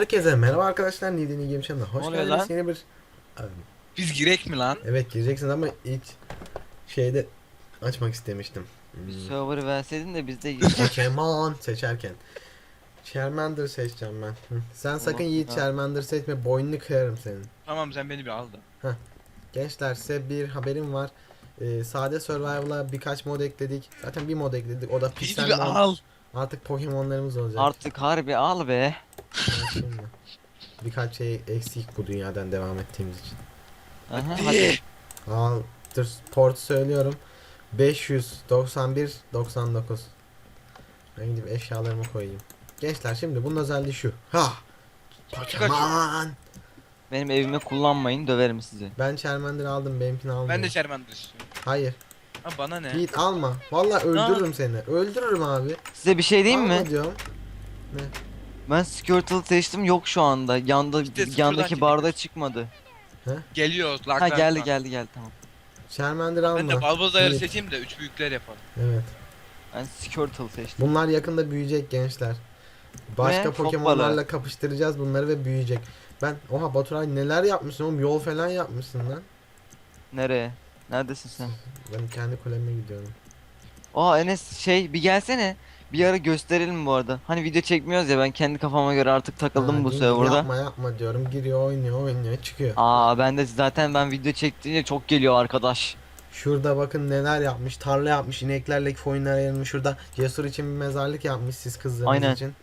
Herkese merhaba arkadaşlar. Nidini Gemşen'de hoş oluyor geldiniz. lan? Yeni bir Abi, Biz girek mi lan? evet gireceksiniz ama ilk şeyde açmak istemiştim. Bir Hmm. server verseydin de biz de. Pokemon seçerken. Charmander seçeceğim ben. Hı. Sen sakın Yiğit ha. Charmander seçme. Boynunu kırarım senin. Tamam sen beni bir al da. Gençler size bir haberim var. Ee, sade Survival'a birkaç mod ekledik. Zaten bir mod ekledik. O da Beni Pixel bir mod. al. Artık Pokemon'larımız olacak. Artık harbi al be. Şimdi. Birkaç şey eksik bu dünyadan devam ettiğimiz için. Aha, hadi. Al, dur, port söylüyorum. 591 99. Ben gidip eşyalarımı koyayım. Gençler şimdi bunun özelliği şu. Ha! Pokemon! Benim evimi kullanmayın döverim sizi. Ben Charmander aldım, benimkini almıyorum. Ben de Charmander istiyorum. Hayır. Ha bana ne? Yiğit alma. Vallahi öldürürüm seni. Öldürürüm abi. Size bir şey diyeyim Alma mi? diyorum. Ben Squirtle seçtim yok şu anda. Yanda İşte sıfırdan yandaki barda gidiyoruz. çıkmadı. Geliyor. Ha laklar geldi geldi geldi tamam. Charmander Ben de alma. Balbazar'ı Yiğit. seçeyim de üç büyükler yapalım. Evet. Ben Squirtle seçtim. Bunlar yakında büyüyecek gençler. Başka Ne? Çok Pokemon'larla balığı. kapıştıracağız bunları ve büyüyecek. Ben oha Baturay neler yapmışsın oğlum yol falan yapmışsın lan. Nereye? Neredesin sen? Ben kendi kuleme gidiyorum. Aa Enes şey bir gelsene. Bir ara gösterelim bu arada. Hani video çekmiyoruz ya ben kendi kafama göre artık takıldım Ha, bu değil mi? serverda. Yapma yapma diyorum. Giriyor oynuyor oynuyor çıkıyor. Aa ben de zaten ben video çektiğince çok geliyor arkadaş. Şurada bakın neler yapmış. Tarla yapmış. ineklerle koyunlar ayırmış. Şurada Cesur için bir mezarlık yapmış siz kızlarınız Aynen. için.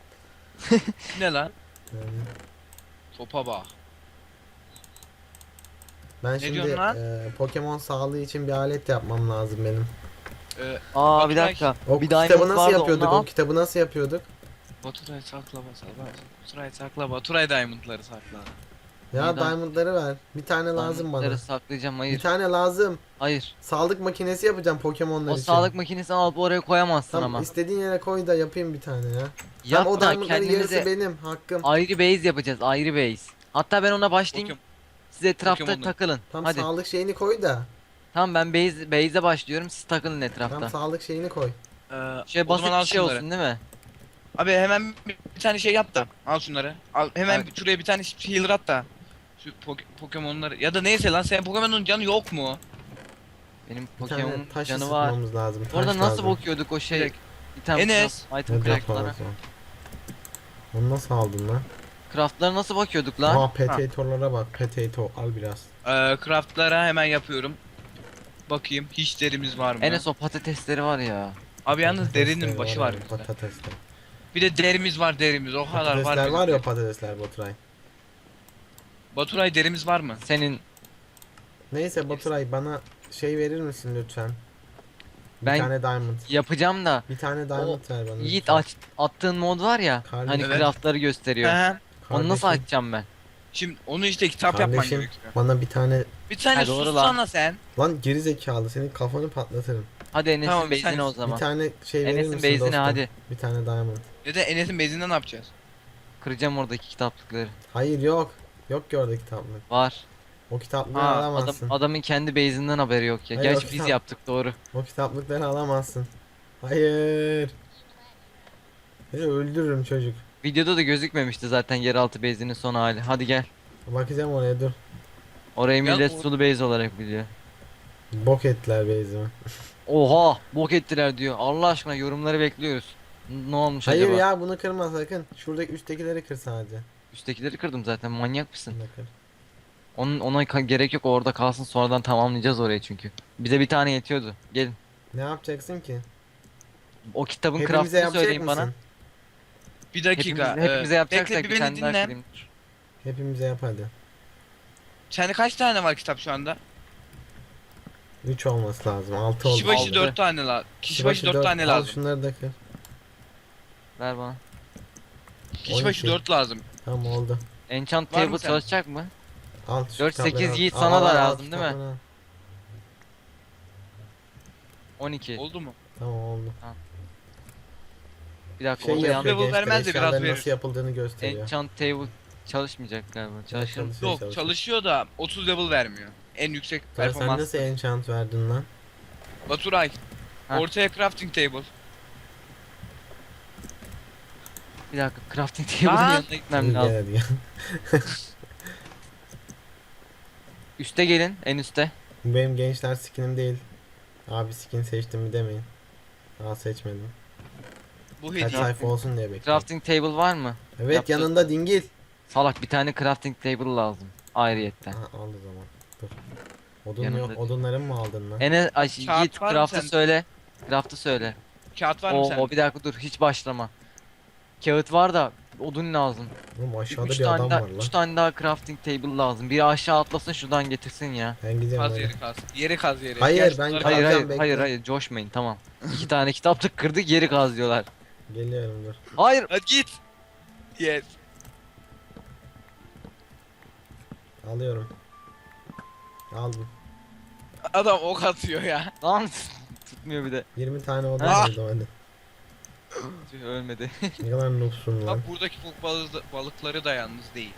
Ne lan? Yani Topa bak. Ben şimdi lan? e, Pokemon sağlığı için bir alet yapmam lazım benim. Ee, Aa bir Baturay, dakika. O bir kitabı diamond nasıl vardı, yapıyorduk? onu O al. kitabı nasıl yapıyorduk? Baturay sakla Baturay. Baturay sakla Baturay Diamond'ları sakla. Ya Neyden? diamondları ver. Bir tane lazım Diamondları bana. saklayacağım Bir hayır. tane lazım. Hayır. Sağlık makinesi yapacağım Pokemon'lar O için. sağlık makinesini alıp oraya koyamazsın Tamam ama. istediğin yere koy da yapayım bir tane ya. Yapma Tamam o diamondların yarısı kendimize benim hakkım. ayrı base yapacağız ayrı base. Hatta ben ona başlayayım Pokemon. Siz etrafta Pokemon'u. takılın. Tam Hadi. sağlık şeyini koy da. Tamam ben base base'e başlıyorum siz takılın etrafta. Tam sağlık şeyini koy. Ee, şey o zaman basit al bir şey şunları. olsun değil mi? Abi hemen bir bir tane şey yap da. Al şunları. Al hemen Evet. şuraya bir tane healer at da. Şu Poke- Pokemon'ları ya da neyse lan senin Pokemon'un canı yok mu? Benim Bir tane Pokemon taş canı var. ısıtmamız lazım. Taş Orada nasıl lazım. bakıyorduk o şey? Direkt. item Enes. craft, item Ne craftlara. yapalım? Onu nasıl aldın lan? Craftlara nasıl bakıyorduk lan? Aa potato'lara bak. Potato al biraz. Ee, craftlara hemen yapıyorum. Bakayım hiç derimiz var mı? Enes o patatesleri var ya. Abi yalnız derinin başı var bizde. Patatesler. Bir de derimiz var derimiz o kadar var. Patatesler bizde. var ya patatesler Baturay. Baturay derimiz var mı? Senin Neyse Baturay bana şey verir misin lütfen? Bir Ben- tane diamond. yapacağım da Bir tane diamond ver bana. Yiğit lütfen. aç, attığın mod var ya Kardeşim. hani Evet. craftları gösteriyor. He. Onu nasıl Kardeşim, açacağım ben? Şimdi onu işte kitap yapman Kardeşim gerekiyor. bana bir tane Bir tane Ha, doğru sussana lan. sen. lan geri zekalı senin kafanı patlatırım. Hadi Enes'in Tamam, bir base'ine tane- o Bir zaman. tane şey verir Enes'in misin base'ine dostum? hadi. Bir tane diamond. Ya da Enes'in bezinden ne yapacağız? Kıracağım oradaki kitaplıkları. Hayır yok. Yok ki orada kitaplık. Var. O kitaplıkları Ha, adam, alamazsın. adamın kendi base'inden haberi yok ya. Hayır, o Gerçi biz kitap- yaptık doğru. O kitaplıkları alamazsın. Hayır. Seni öldürürüm çocuk. Videoda da gözükmemişti zaten yeraltı base'inin son hali. Hadi gel. Bakacağım oraya dur. Orayı Ya millet sulu base olarak biliyor. Bok ettiler base'imi. Oha bok ettiler diyor. Allah aşkına yorumları bekliyoruz. N- Ne olmuş Hayır acaba? ya bunu kırma sakın. Şuradaki üsttekileri kır sadece. Üsttekileri kırdım zaten manyak mısın? Bunu kır. Onun ona ka- gerek yok orada kalsın sonradan tamamlayacağız orayı çünkü. Bize bir tane yetiyordu. Gelin. Ne yapacaksın ki? O kitabın Hepimize craftını yapacak söyleyin mısın? bana. Bir dakika. Hepimiz, hepimize e, yapacaksak bekle bir bir tane beni daha dinle. Hepimize yap hadi. Sende kaç tane var kitap şu anda? 3 olması lazım. 6 oldu. Kişi başı Aldı. 4 tane lazım. Kişi başı 4 dört. tane Al lazım. şunları da kır. Ver bana. Kişi başı 12. 4 lazım. Tamam oldu. Enchant Var mı table sen? çalışacak mı? Al şu Dört, kitapları sekiz al. yiğit Al, sana al, da al, lazım değil mi? kitapları al. 12. Oldu mu? Tamam oldu. Bir dakika Şey orada yapıyor yanlış. Level gençler vermez de biraz eşyaların verir. nasıl yapıldığını gösteriyor. Enchant table çalışmayacak galiba. Çalışır mı? Yok çalışıyor. çalışıyor da 30 level vermiyor. En yüksek Ya sen performans. nasıl enchant verdin lan? Baturay. Ha. Ortaya crafting table. Bir dakika crafting table'ın yanına gitmem lazım. gel. Üste gelin en üste. Bu benim gençler skinim değil. Abi skin seçtim mi demeyin. Daha seçmedim. Bu Kaç hediye. sayfa olsun diye bekliyorum. Crafting table var mı? Evet yapacağız. yanında dingil. Salak bir tane crafting table lazım. Ayrıyetten. Ha, al o zaman. Dur. Odun Yanında yok. değil. Odunlarımı mı aldın lan? Ene ay Kağıt Yiğit var mı craft'ı sende? söyle. Craft'ı söyle. Kağıt var mı O, sen? o bir dakika dur hiç başlama. Kağıt var da odun lazım. Oğlum aşağıda 3 bir tane adam daha var lan. 3 tane daha crafting table lazım. Biri aşağı atlasın şuradan getirsin ya. Ben gidiyorum Kaz yeri kaz. Yeri kaz yeri. Hayır, ben şunları kaz- Hayır hayır bekle. hayır hayır coşmayın tamam. İki tane kitaplık kırdık geri kaz diyorlar. Geliyorum dur. Hayır. Hadi git. Yes. Alıyorum. Aldım. Adam ok atıyor ya. Lan tutmuyor bir de. 20 tane odun Ah! hadi. Tüh, Ölmedi. Ne kadar noobsun lan. Bak buradaki fok balığı- balıkları da yalnız değil.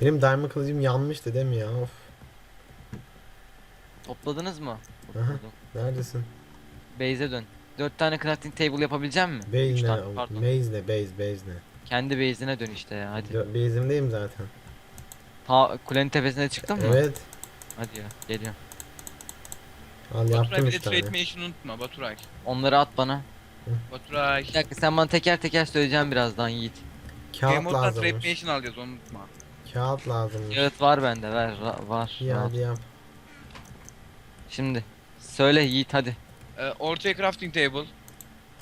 Benim diamond kılıcım yanmıştı değil mi ya? Of. Topladınız mı? Aha. Neredesin? Base'e dön. 4 tane crafting table yapabilecek misin? Base 3 ne? tane pardon. Base ne? Base, base ne? Kendi base'ine dön işte ya hadi. Yo- Base'imdeyim zaten. Ta kulenin tepesine çıktın mı? Evet. Hadi ya geliyorum. Al Baturay yaptım bir de 3 tane. trade mation'ı unutma Baturay. Onları at bana. Baturay. Bir dakika sen bana teker teker söyleyeceğim birazdan Yiğit. Kağıt Game Mode'dan trade lazımmış. mation alacağız onu unutma. Kağıt lazımmış. Kağıt var bende ver ra- var. Ya rahat. hadi yap. Şimdi söyle Yiğit hadi. Ee, ortaya crafting table.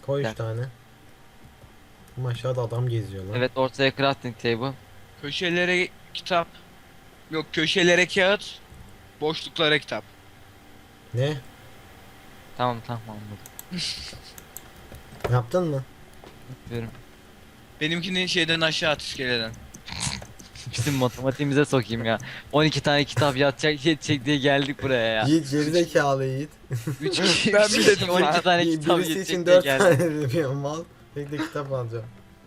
Koy 3 Gel. tane. Ama aşağıda adam geziyor lan. Evet ortaya crafting table. Köşelere kitap. Yok köşelere kağıt. Boşluklara kitap. Ne? Tamam tamam anladım. Yaptın mı? Yapıyorum. Benimkini şeyden aşağı at iskeleden. Bizim matematiğimize sokayım ya. 12 tane kitap yatacak yetecek diye geldik buraya ya. Yiğit gerizekalı Yiğit. 3 kişi, Ben üç mi kişi dedim 12 lan? tane kitap Birisi yetecek için diye 4 geldik. tane yapıyor mal. Tek de kitap alacağım.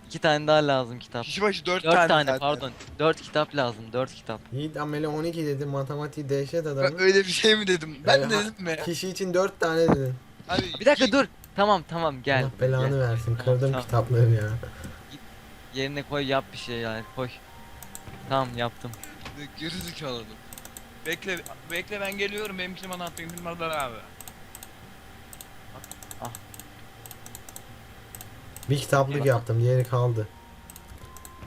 2 tane daha lazım kitap. Kişi başı 4, 4 tane, tane, zaten. pardon. 4 kitap lazım 4 kitap. Yiğit amele 12 dedi matematiği dehşet Ben adamı. öyle bir şey mi dedim? Ben Evet, dedim mi? Kişi için 4 tane dedin. Abi, Bir dakika dur. Tamam tamam gel. Allah belanı gel. versin. Tamam, Kırdım tamam. kitapları ya. Yerine koy yap bir şey yani koy. Tamam yaptım. Gerizekalı adam. Bekle, bekle ben geliyorum. Benimkini bana at, benimkini bana ver abi. Bir kitaplık yaptım. Diğeri kaldı.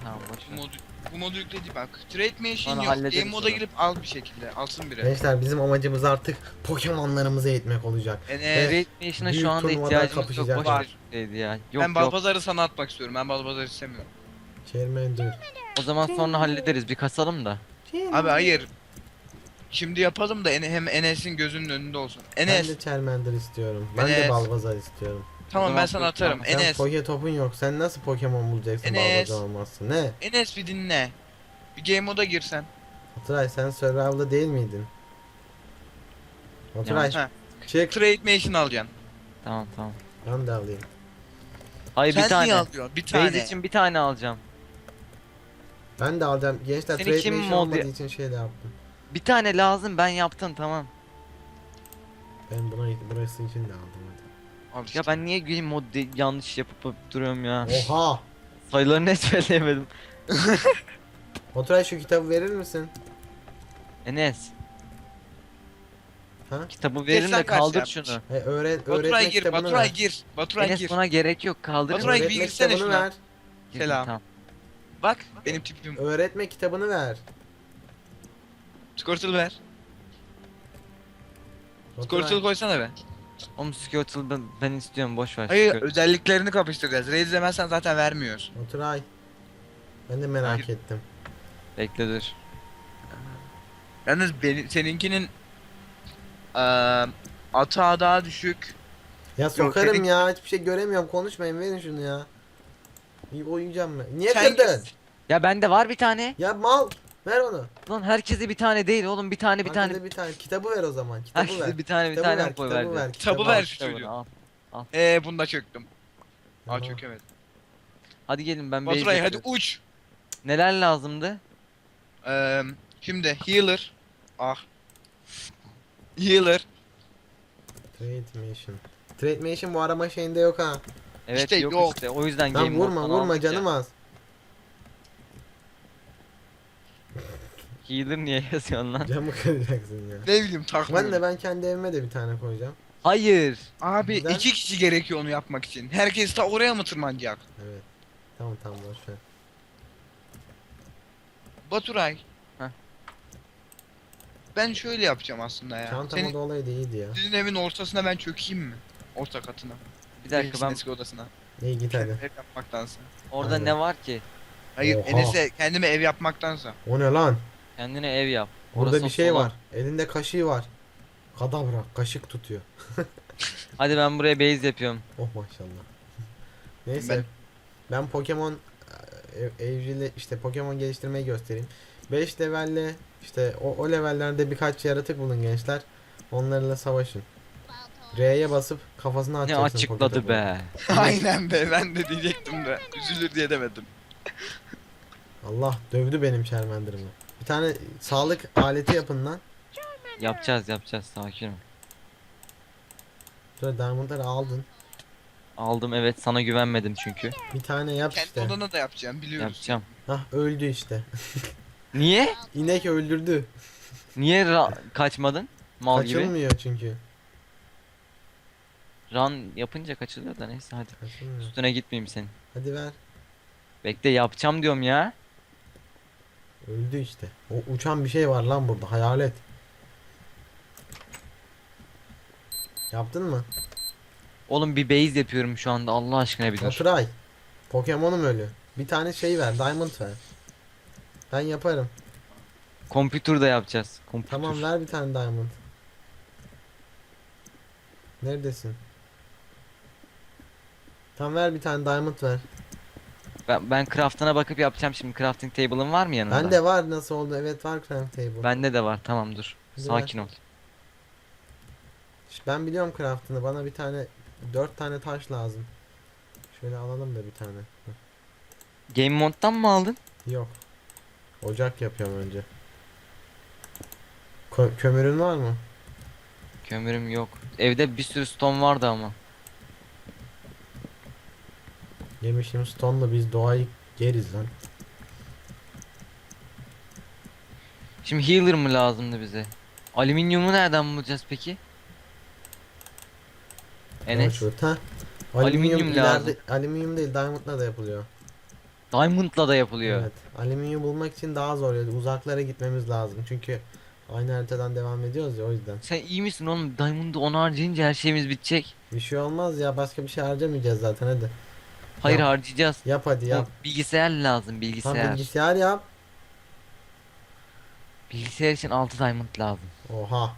Tamam boş Bu ver. modu, bu modu yükledi bak. Trade machine Sonra yok. hallederiz Game moda sonra. girip al bir şekilde. Alsın biri. Gençler bizim amacımız artık Pokemon'larımızı eğitmek olacak. Enes, Great Nation'a büyük şu anda turnuvada ihtiyacımız yok. kapışacak. Boş Var. ver şeydi ya. Yok ben yok. Balbazar'ı sana atmak istiyorum. Ben Balbazar'ı istemiyorum. Chairman dur. O zaman sonra hallederiz. Bir kasalım da. Abi hayır. Şimdi yapalım da hem Enes'in gözünün önünde olsun. Ben Enes, de Charmander istiyorum. Ben de Enes. Balbazar istiyorum. tamam ben sana atarım. tamam. Sen Enes, Poke topun yok. Sen nasıl Pokemon bulacaksın Enes. Balbazar olmazsın? Ne? Enes bir dinle. Bir game moda girsen. Oturay sen Survival'da değil miydin? Oturay Ha. çık. Trade machine alacaksın. Tamam tamam. Ben de alayım. Hayır Sen bir tane. niye alıyorsun? Bir tane. Base için bir tane alacağım. Ben de alacağım. Gençler Seni trade kim mod- olmadığı için şey de yaptım. Bir tane lazım ben yaptım tamam. Ben buna burası için de aldım hadi. Al işte. Ya ben niye game mod de- yanlış yapıp yapıp duruyorum ya. Oha! Sayılarını ezberleyemedim. Oturay şu kitabı verir misin? Enes. Ha? Kitabı verin Geçsen de kaç kaldır yapmış? şunu. E, öğret Baturay öğretme gir, kitabını Baturay ver. gir. Baturay Enes gir. buna gerek yok kaldır. Baturay, bir girsene kitabını şuna. ver. Girdim, Selam. Tamam. Bak benim tipim. Öğretme kitabını ver. Squirtle ver. Squirtle koysana be. Oğlum Squirtle ben, ben istiyorum boş ver. Hayır Squirtle. özelliklerini kapıştıracağız. Raid demezsen zaten vermiyoruz. Oturay. Ben de merak Hayır. ettim. Bekle dur. Yalnız benim, seninkinin eee atağı daha düşük. Ya sokarım senin- ya. Hiçbir şey göremiyorum. Konuşmayın. Verin şunu ya. İyi uyuyacağım ben. Niye Sen- kırdın? Ya bende var bir tane. Ya mal. Ver onu. Lan herkese bir tane değil oğlum bir tane bir Herkese tane. bir tane. Kitabı ver o zaman. Kitabı ver. Herkese bir tane bir Kitabı tane ver, koy kitabı verdi. ver, Kitabı kitabı ver ver. şu Kitabını çocuğu. al. Eee bunda çöktüm. Aa Tamam. çökemedim. Hadi gelin ben Baturay base hadi yapıyorum. uç. Neler lazımdı? Eee şimdi healer. Ah. Healer. Trade Mission. Trade Mission bu arama şeyinde yok ha. Evet İşte yok, yok. işte o yüzden Lan game vurma vurma aldık ya. canım az. Healer niye yazıyorsun lan? Camı kıracaksın ya. Ne bileyim takmıyorum. Ben de ben kendi evime de bir tane koyacağım. Hayır. Abi Neden? iki kişi gerekiyor onu yapmak için. Herkes de oraya mı tırmanacak? Evet. Tamam tamam boş ver. Baturay. Heh. Ben şöyle yapacağım aslında ya. Çanta Senin, modu olaydı iyiydi ya. sizin evin ortasına ben çökeyim mi? Orta katına. Bir dakika ben Eski odasına. İyi git hadi. Ev yapmaktansa. orada Aynen. ne var ki? Hayır Oha. Enes'e kendime ev yapmaktansa. O ne lan? Kendine ev yap. Burada Orası bir şey salon. var. Elinde kaşığı var. Kadavra kaşık tutuyor. Hadi ben buraya base yapıyorum. Oh maşallah. Neyse. Ben, Pokemon e, ev- evcili işte Pokemon geliştirmeyi göstereyim. 5 levelle işte o, o levellerde birkaç yaratık bulun gençler. Onlarla savaşın. R'ye basıp kafasına Ne atacaksın açıkladı be. Aynen be ben de diyecektim de. Üzülür diye demedim. Allah dövdü benim Charmander'ımı. Bir tane sağlık aleti yapın lan. Yapacağız yapacağız sakin ol. Şöyle diamondları aldın. Aldım evet sana güvenmedim çünkü. Bir tane yap Kendi işte. odana da yapacağım biliyoruz. Yapacağım. Hah öldü işte. Niye? İnek öldürdü. Niye ra- kaçmadın? Mal gibi. Kaçılmıyor çünkü. Run yapınca kaçılıyor da neyse hadi. Kaçılmıyor. Üstüne gitmeyeyim senin. Hadi ver. Bekle yapacağım diyorum ya. Öldü işte. O uçan bir şey var lan burada. Hayalet. Yaptın mı? Oğlum bir base yapıyorum şu anda Allah aşkına bir dur. Oturay. Pokemon'um ölü. Bir tane şey ver. Diamond ver. Ben yaparım. Computer da yapacağız. Computer. Tamam ver bir tane diamond. Neredesin? Tamam ver bir tane diamond ver. Ben, ben craft'ına bakıp yapacağım şimdi. Crafting table'ın var mı yanında? Bende var nasıl oldu? Evet var craft table. Bende de var. Tamam dur. Hadi Sakin ol. Şş, Ben biliyorum craftını. Bana bir tane dört tane taş lazım. Şöyle alalım da bir tane. Hı. Game moddan mı aldın? Yok. Ocak yapıyorum önce. Ko- kömürün var mı? Kömürüm yok. Evde bir sürü stone vardı ama. Yemişim stone'la biz doğayı geriz lan. Şimdi healer mı lazımdı bize? Alüminyumu nereden bulacağız peki? Enes. Ver, ha. Alüminyum Alüminyum, lazım. ileride, alüminyum değil diamondla da yapılıyor. Diamond'la da yapılıyor. Evet. Alüminyum bulmak için daha zor. Yani uzaklara gitmemiz lazım. Çünkü aynı haritadan devam ediyoruz ya o yüzden. Sen iyi misin oğlum? Diamond'ı 10 harcayınca her şeyimiz bitecek. Bir şey olmaz ya başka bir şey harcamayacağız zaten hadi. Hayır Yap. harcayacağız. Yap hadi yap. Bilgisayar lazım Tam bilgisayar. bilgisayar yap. Bilgisayar için 6 diamond lazım. Oha.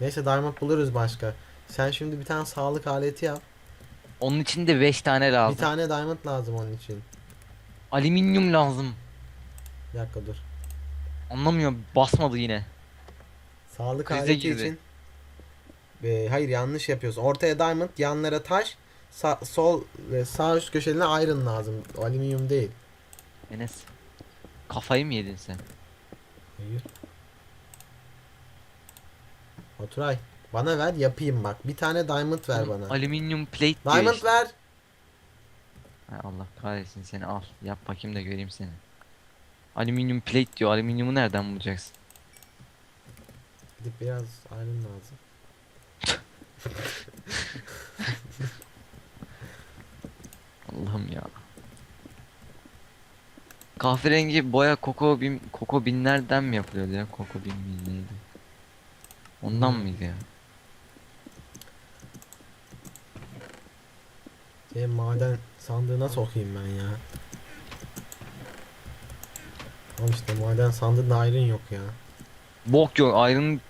Neyse diamond buluruz başka. Sen şimdi bir tane sağlık aleti yap. Onun için de 5 tane lazım. Bir tane diamond lazım onun için. Alüminyum lazım. Bir dakika dur. Anlamıyor basmadı yine. Sağlık Krize aleti girdi. için. Ee, hayır yanlış yapıyorsun. Ortaya diamond, yanlara taş, sağ, sol ve sağ üst köşeline iron lazım. Alüminyum değil. Enes. Kafayı mı yedin sen? Hayır. Baturay bana ver yapayım bak. Bir tane diamond ver bana. Alüminyum plate diyor Diamond işte. ver. Hay Allah kahretsin seni al. Yap bakayım da göreyim seni. Alüminyum plate diyor. Alüminyumu nereden bulacaksın? Gidip biraz iron lazım. Allah'ım ya. Kahverengi boya koko bin koko binlerden mi yapılıyordu ya? Koko bin mi neydi? Ondan Hmm. mıydı ya? Şey, maden sandığına sokayım ben ya. Al işte maden sandığında iron yok ya. Bok yok. Iron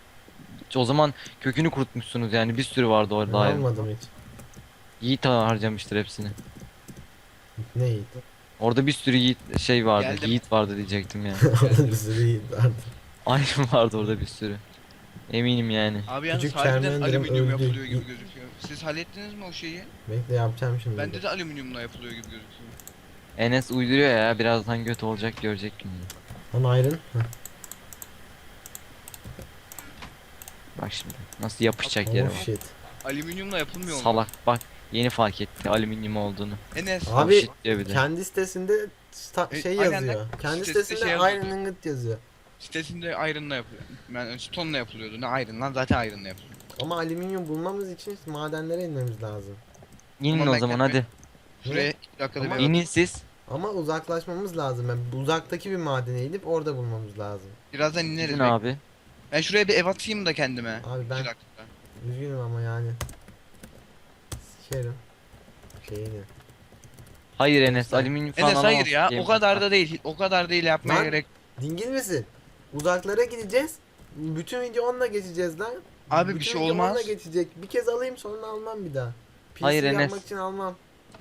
o zaman kökünü kurutmuşsunuz yani bir sürü vardı Ben orada iron. almadım hiç. Yiğit harcamıştır hepsini. Ne. Orada bir sürü yiğit şey vardı. Geldim. Yiğit vardı diyecektim ya. bir sürü iyi vardı. Iron vardı orada bir sürü. Eminim yani. Abi yalnız Küçük harbiden Charmander'ım alüminyum öldü. yapılıyor gibi gözüküyor. Siz hallettiniz mi o şeyi? Bekle yapacağım şimdi. Bende de alüminyumla yapılıyor gibi gözüküyor. Enes uyduruyor ya birazdan göt olacak görecek şimdi. Lan. Heh. Bak şimdi nasıl yapışacak yere Oh bak. shit. Alüminyumla yapılmıyor mu? Salak bak Yeni fark etti alüminyum olduğunu. Enes. Abi shit diyor bir de. kendi sitesinde sta- E, şey aynen yazıyor. Kendi Sitesinde sitesinde şey yazıyor. Iron Ingot yazıyor. Sitesinde iron'la yapılıyor. Yani stone'la yapılıyordu. Ne iron lan zaten iron'la yapılıyor. Ama alüminyum bulmamız için madenlere inmemiz lazım. İnin o ben zaman hadi. Şuraya iki dakikada Ama bir İnin siz. Ama uzaklaşmamız lazım. Yani uzaktaki bir madene inip orada bulmamız lazım. Birazdan ineriz. İnin bek. abi. Ben şuraya bir ev atayım da kendime. Abi ben İki dakika. üzgünüm ama yani. Sikerim. Şeyini. Hayır Enes Sen- alüminyum falan Enes hayır ya. O kadar da değil. O kadar değil yapmaya Lan- gerek. Dingil misin? Uzaklara gideceğiz. Bütün video onunla geçeceğiz lan. Abi bir Bütün şey video olmaz. onunla geçecek. Bir kez alayım sonra almam bir daha. PC Hayır, yapmak Enes. için almam.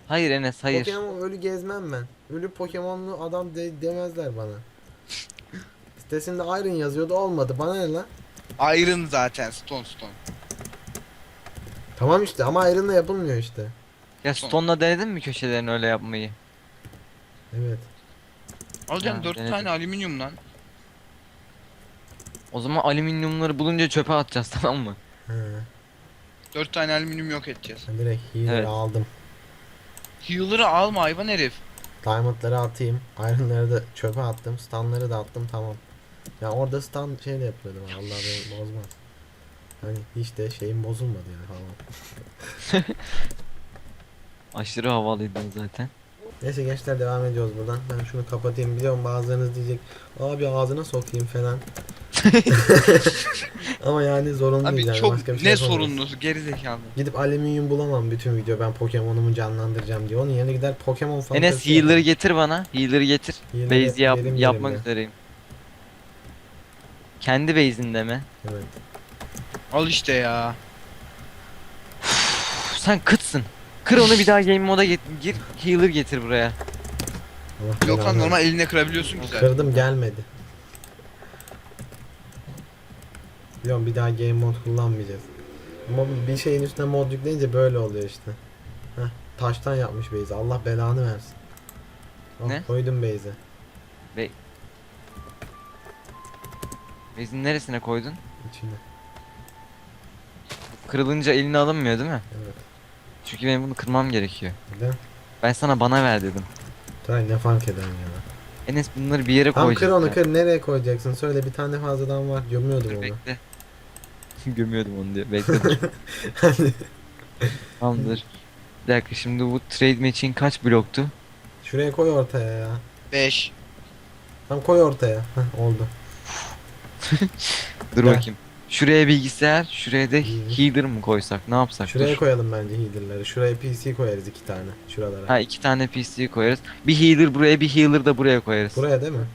Hayır Enes hayır. Pokemon ölü gezmem ben. Ölü Pokemonlu adam de- demezler bana. Sitesinde Iron yazıyordu olmadı. Bana ne lan? Iron zaten. Stone stone. Tamam işte ama Iron'la yapılmıyor işte. Ya Stone'la denedin mi köşelerini öyle yapmayı? Evet. Alacağım Ha, 4 denedim. tane alüminyum lan. O zaman alüminyumları bulunca çöpe atacağız tamam mı? He. 4 tane alüminyum yok edeceğiz. Ben direkt healer'ı Evet. aldım. Healer'ı alma hayvan herif. Diamond'ları atayım. Iron'ları da çöpe attım. Stun'ları da attım tamam. Ya orada stun şey de yapıyordum. Allah beni bozmaz. Hani hiç de şeyim bozulmadı yani falan. Aşırı havalıydın zaten. Neyse gençler devam ediyoruz buradan. Ben şunu kapatayım. Biliyorum bazılarınız diyecek abi ağzına sokayım falan. Ama yani zorunlu Abi değil yani. çok Başka bir şey ne sorunlusu geri zekalı. Gidip alüminyum bulamam bütün video ben Pokemon'umu canlandıracağım diye. Onun yerine gider Pokemon falan. Enes healer'ı getir bana. Healer'ı getir. Healer'ı Base yap yapmak üzereyim. Kendi base'inde mi? Evet. Al işte ya. Uf, sen kıtsın. Kır onu bir daha game moda get gir. Healer getir buraya. Allah Yok lan belanı normal eline kırabiliyorsun güzel. Kırdım gelmedi. Biliyorum bir daha game mode kullanmayacağız. Ama bir şeyin üstüne mod yükleyince böyle oluyor işte. Heh, taştan yapmış Beyza. Allah belanı versin. Al, Ne? Koydum Beyza. Base'in neresine koydun? içine. Kırılınca eline alınmıyor değil mi? Evet. Çünkü benim bunu kırmam gerekiyor. Neden? Ben sana bana ver dedim. Tay ne fark eder ya. Enes bunları bir yere Tam kır onu kır. Nereye koyacaksın? Söyle bir tane fazladan var. Gömüyordum Dur onu. bekle. Gömüyordum onu diyor. Bekle dur. Tamamdır. Bir dakika şimdi bu trade match'in kaç bloktu? Şuraya koy ortaya ya. 5. Tam koy ortaya. Heh, oldu. Dur Gel. bakayım. Şuraya bilgisayar, şuraya da healer mı koysak? Ne yapsak? Şuraya Dur. koyalım bence healer'ları. Şuraya PC koyarız iki tane. Şuralara. Ha iki tane PC koyarız. Bir healer buraya, bir healer da buraya koyarız. Buraya değil mi?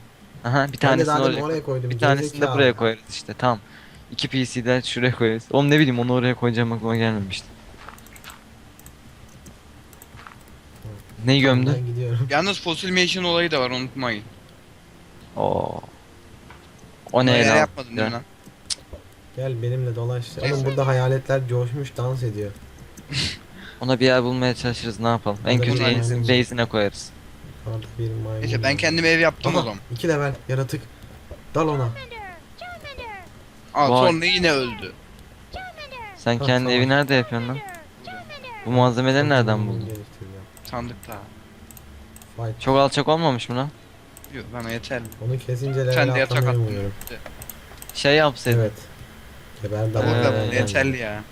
Aha bir Ben de tanesini oraya, oraya koydum. bir tanesini de buraya koyarız işte. Tamam. İki PC de şuraya koyarız. Oğlum ne bileyim onu oraya koyacağım aklıma gelmemişti. Ne gömdü? Ben gidiyorum. Yalnız fossil mansion olayı da var unutmayın. Oo. O ne lan? değil mi lan? Gel benimle dolaş. Oğlum burada hayaletler coşmuş dans ediyor. Ona bir yer bulmaya çalışırız ne yapalım. En Burada kötü bir maymun. base'ine koyarız. Orada bir maymun. Neyse ben kendime ev yaptım o Aha, zaman. iki level yaratık. Dal ona. Aa Vay. sonra yine öldü. Sen Ha, kendi tamam. evi nerede yapıyorsun lan? Bu malzemeleri nereden buldun? Sandıkta. Fight. Çok alçak olmamış mı lan? Yok bana yeter. Onu kesince Sen level de yatak atlamayı attın. umuyorum. Şey yapsaydın. Evet. Geber Ee, Orada damla. bana yeterli ya.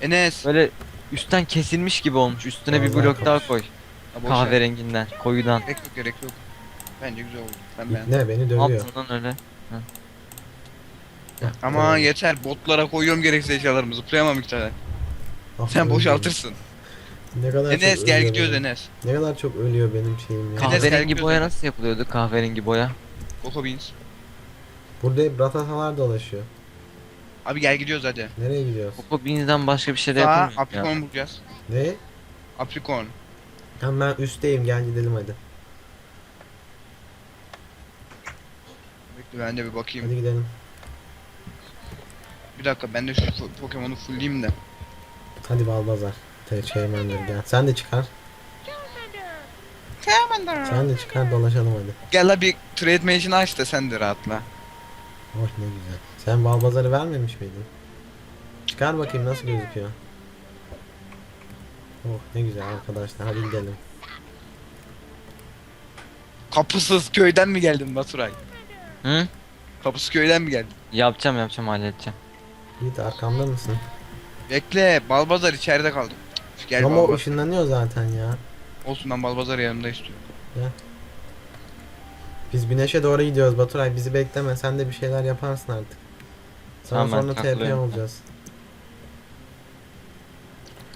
Enes. Böyle üstten kesilmiş gibi olmuş. Üstüne bir Vallahi blok daha çok- koy. Ha, boş ver. Kahverenginden, koyudan. Gerek yok gerek yok. Bence güzel oldu. Ben beğendim. Ne beni dövüyor. Altından öyle. Ama Evet. yeter botlara koyuyorum gereksiz eşyalarımı zıplayamam iki tane. Ah, Sen ölüyor. boşaltırsın. Ne kadar Enes çok gel ölüyor gidiyoruz benim. Enes. Ne kadar çok ölüyor benim şeyim ya. Kahverengi boya nasıl yapılıyordu? Kahverengi boya. Coco Beans. Burada hep ratatalar dolaşıyor. Abi gel gidiyoruz hadi. Nereye gidiyoruz? Coco Beans'den başka bir şey de Sağ yapamıyorum ya. aprikon bulacağız. Ne? Aprikon. Tamam ben üstteyim gel gidelim hadi. Bekle ben de bir bakayım. Hadi gidelim. Bir dakika ben de şu po- Pokemon'u fullleyeyim de. Hadi Balbazar. Te Şeymenleri gel. Sen de çıkar. Sen de çıkar dolaşalım hadi. Gel la bir trade mansion aç da sen de rahatla. Oh ne güzel. Sen Balbazar'ı vermemiş miydin? Çıkar bakayım nasıl gözüküyor. Oh ne güzel arkadaşlar hadi gidelim. Kapısız köyden mi geldin Baturay? Hı? Kapısız köyden mi geldin? Yapacağım yapacağım halledeceğim. Yiğit arkamda mısın? Bekle Balbazar içeride kaldı. Gel Ama o Balbazar. ışınlanıyor zaten ya. Olsun ben Balbazar yanımda istiyorum. Biz güneşe doğru gidiyoruz Baturay bizi bekleme sen de bir şeyler yaparsın artık. Sana Tamam, sonra TP olacağız.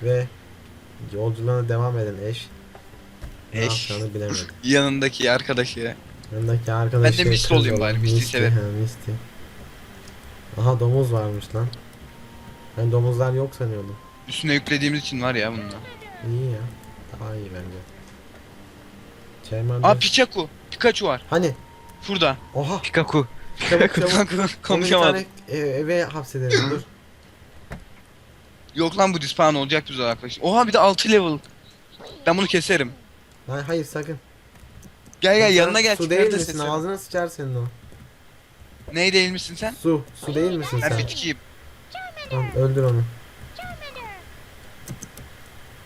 Ve yolculuğuna devam eden eş. Ne Eş. yapacağını bilemedi. Yanındaki arkadaşı. Yanındaki arkadaşı Ben de Misty kız olayım olan bari, Misty'yi Misty, severim. Misty. Aha domuz varmış lan. Ben domuzlar yok sanıyordum. Üstüne yüklediğimiz için var ya bunda. İyi ya. Daha iyi bence. Charmander. Aa Pikachu. Pikachu var. Hani? Şurada. Oha. Pikachu. Çabuk çabuk. Onu bir Konuşamadım. tane e- eve hapsedelim dur. Yok lan bu dispawn olacak biz arkadaşlar. Oha bir de 6 level. Ben bunu keserim. Hayır, hayır sakın. Gel gel Sen yanına gel. Su değil da misin? sesi. Ağzına sıçar senin o. Ney değil misin sen? Su. Su değil misin Ben sen? bitkiyim. Tamam öldür onu.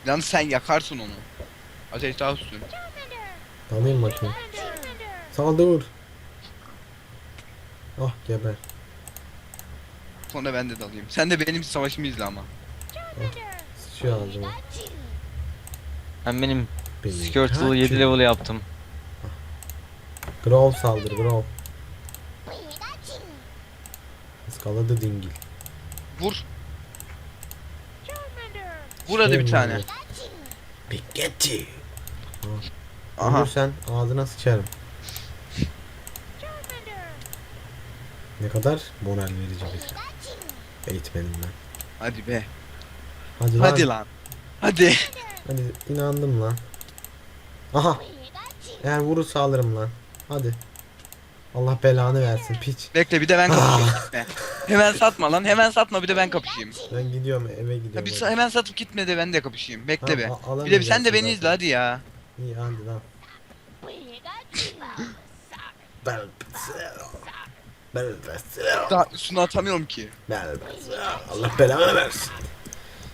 Yalnız sen yakarsın onu. Ateş daha üstün. Dalayım bakayım. Saldır. Ah geber. Sonra ben de dalayım. Sen de benim savaşımı izle ama. Sıçıyor ağzıma. Ben benim Beni Skirtle'ı 7 kaçır. level yaptım. Grove saldır Grove. Iskaladı dingil. Vur. Vur hadi bir tane. Pikachu. Aha. Ölürsen ağzına sıçarım. Ne kadar moral verici bir eğitmenim ben. Hadi be. Hadi lan. Hadi lan. Hadi. Hadi inandım lan. Aha. Eğer vurursa alırım lan. Hadi. Allah belanı versin piç. Bekle bir de ben kapışayım. Gitme. Hemen satma lan. Hemen satma bir de ben kapışayım. Ben gidiyorum eve Ya gidiyorum. bir hadi. sa- hemen satıp gitme de ben de kapışayım. Bekle Tamam, be. a- Bir de bir sen de beni izle hadi ya. İyi hadi lan. Daha üstüne atamıyorum ki. Allah belanı versin.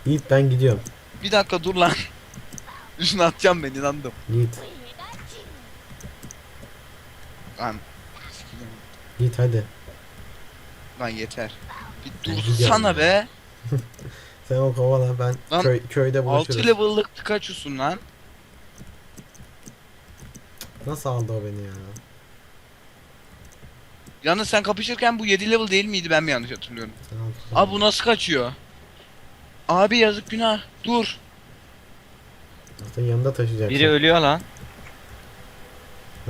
Yiğit ben gidiyorum. Bir dakika dur lan. Üstüne atacağım ben inandım. Yiğit. Lan. Yiğit hadi. Lan yeter. Bir dursana be. Sen o kovala ben Lan, köy, köyde 6 buluşuruz. level'lık Pikachu'sun lan. Nasıl aldı o beni ya? Yalnız sen kapışırken bu 7 level değil miydi ben mi yanlış hatırlıyorum? Al. Abi bu nasıl kaçıyor? Abi yazık günah. Dur. Aslında yanında taşıyacaksın. Biri ölüyor lan.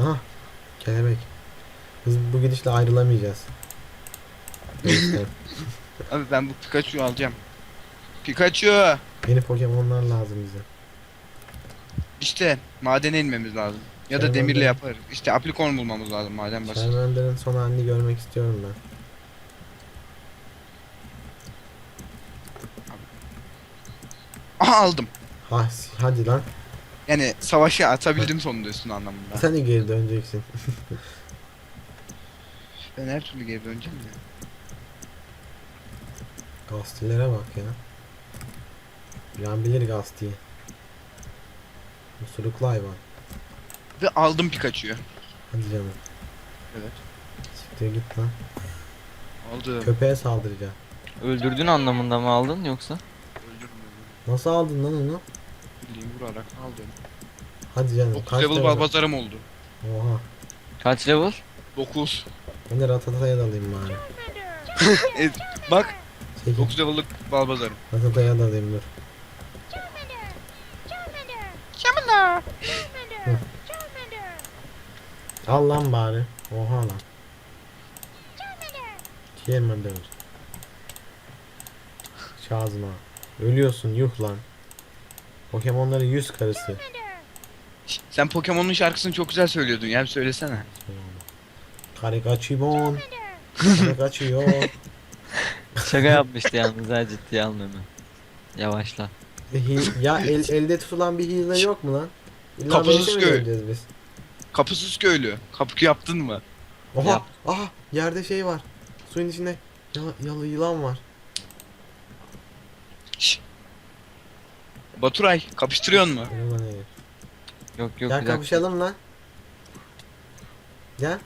Aha. Kelebek. Biz bu gidişle ayrılamayacağız. Abi ben bu Pikachu'yu alacağım. Pikachu. Yeni Pokemon'lar lazım bize. İşte madene inmemiz lazım. Ya da demirle yaparız. İşte aplikon bulmamız lazım maden basit. Charmander'ın son halini görmek istiyorum ben. Aha aldım. Ha, hadi lan. Yani savaşı atabildim sonunda üstüne anlamında. Sen de geri döneceksin. Ben her türlü geri döneceğim ya. Gastillere bak ya. Yan bilir Gasti'yi. Usuruklu hayvan. Ve aldım Pikachu'yu. Hadi canım. Evet. Siktir git lan. Aldım. Köpeğe saldıracağım. Öldürdün anlamında mı aldın yoksa? Öldürdüm öldürdüm. Nasıl aldın lan onu? Bildiğin vurarak aldım. Hadi canım. 9 kaç level balbazarım oldu. Oha. Kaç level? 9. Ben de Ratata'ya dalayım bari. Evet, bak Çekil. 9 level'lık balbazarım. Ratata'ya dalayım dur. Al lan bari. Oha lan. Charmander. Şazma. Ölüyorsun yuh lan. Pokemonları yüz karısı. Sen Pokemon'un şarkısını çok güzel söylüyordun ya bir söylesene. Karikachibon. Karikachiyo. Şaka yapmıştı yalnız ha ciddiye almıyorum. Yavaşla. Ya el, elde tutulan bir hile yok mu lan? İlla Kapısız köy. biz? Kapısız köylü. Kapı yaptın mı? Oha! Yap. Aha! Yerde şey var. Suyun içinde yala, yalı yılan var. Şş, Baturay kapıştırıyor mu? Yok yok Gel bir dakika. kapışalım lan. Gel.